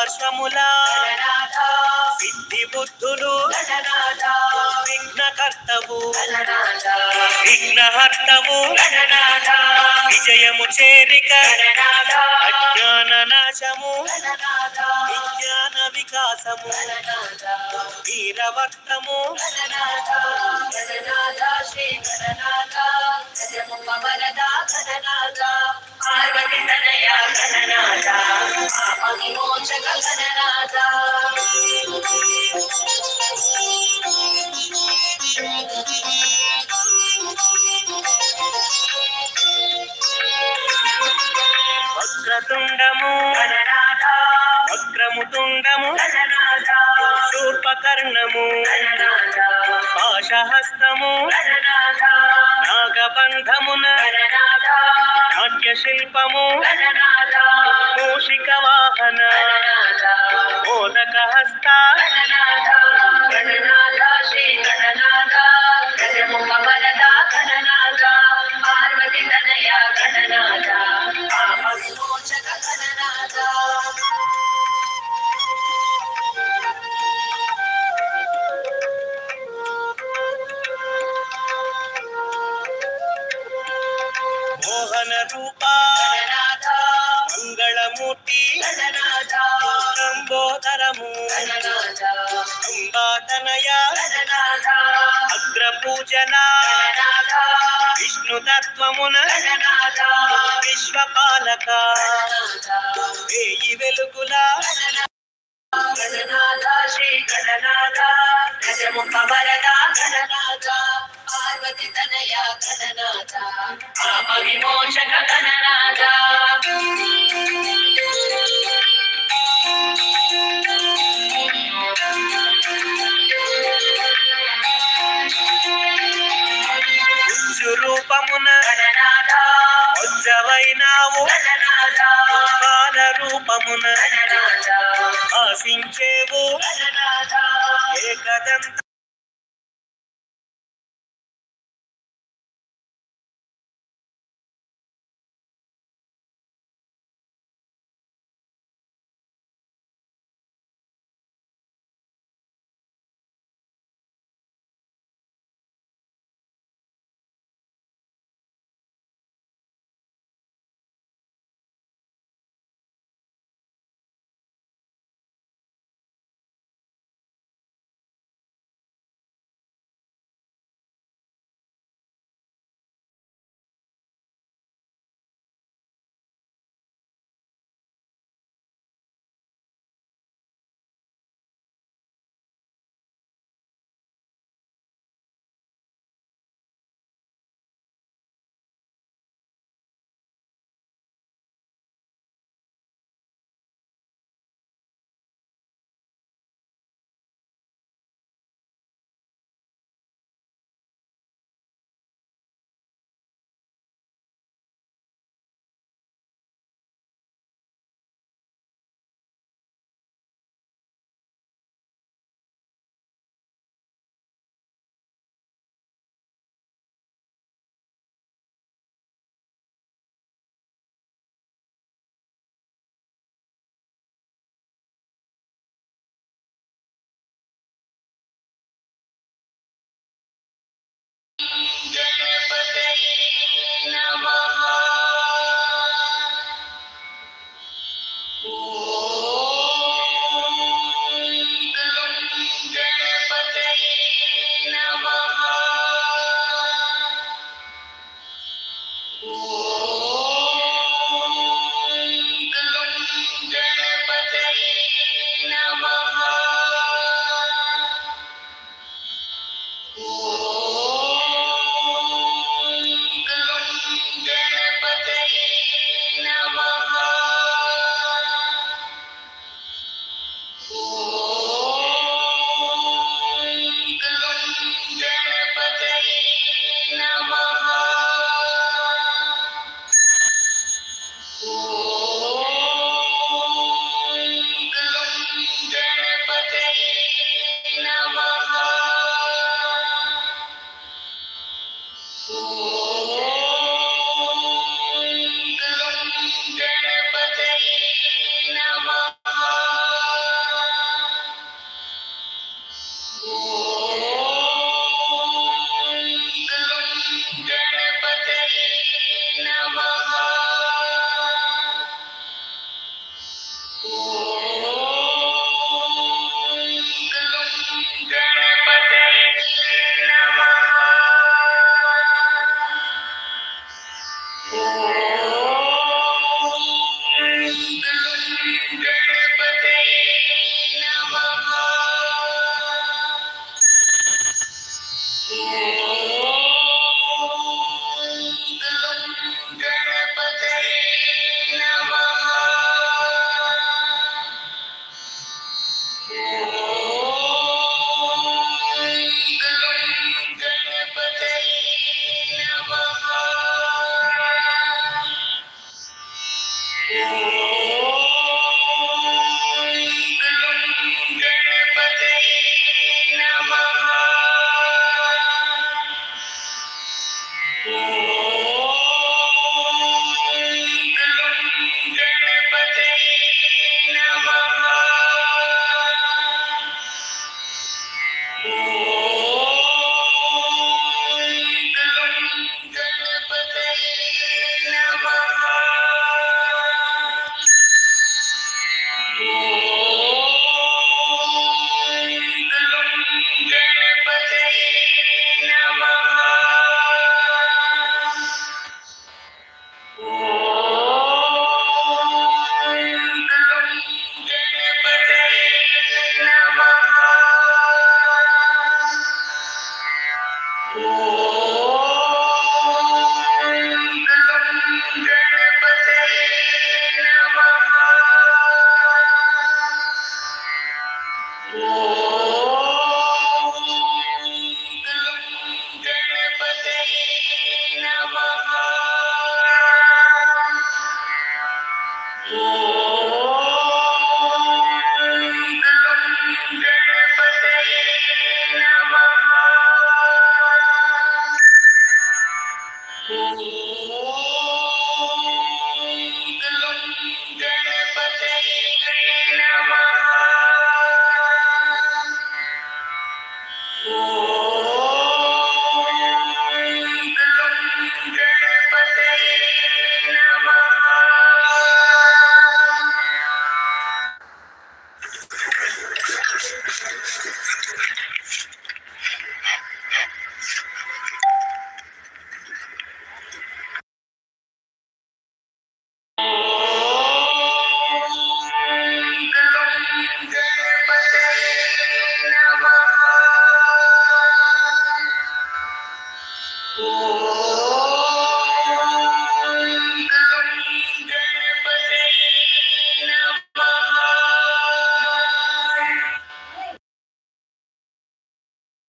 పార్శ్వముల సిద్ధి బుద్ధులు విఘ్నకర్తవు. విఘ్నహర్తవు. విజయము చేరిక. అజ్ఞాన నాశము విజ్ఞాన వికాసము. వీరవర్తము. తనయ గణనాథ పాప విమోచక గణనాథ వక్రతుండము గణనాథ వక్రముతుండము గణనాథ శూర్పకర్ణము గణనాథ పాశహస్తము గణనాథ నాగబంధమున గణనాథ నాట్య శిల్పము మూషిక వాహన. మోదక పూజన గణనాథ విష్ణు తత్వమున గణనాథ విశ్వపాలక. వేయి వెలుగుల గణనాథ శ్రీ గణనాథ గజముఖ వరద గణనాథ పార్వతి తనయ గణనాథ పాప విమోచక గణనాథ ఉజ్జు రూపమున ఉజ్జవైనావు. బాల రూపమున ఆశించేవు. ఏకదంత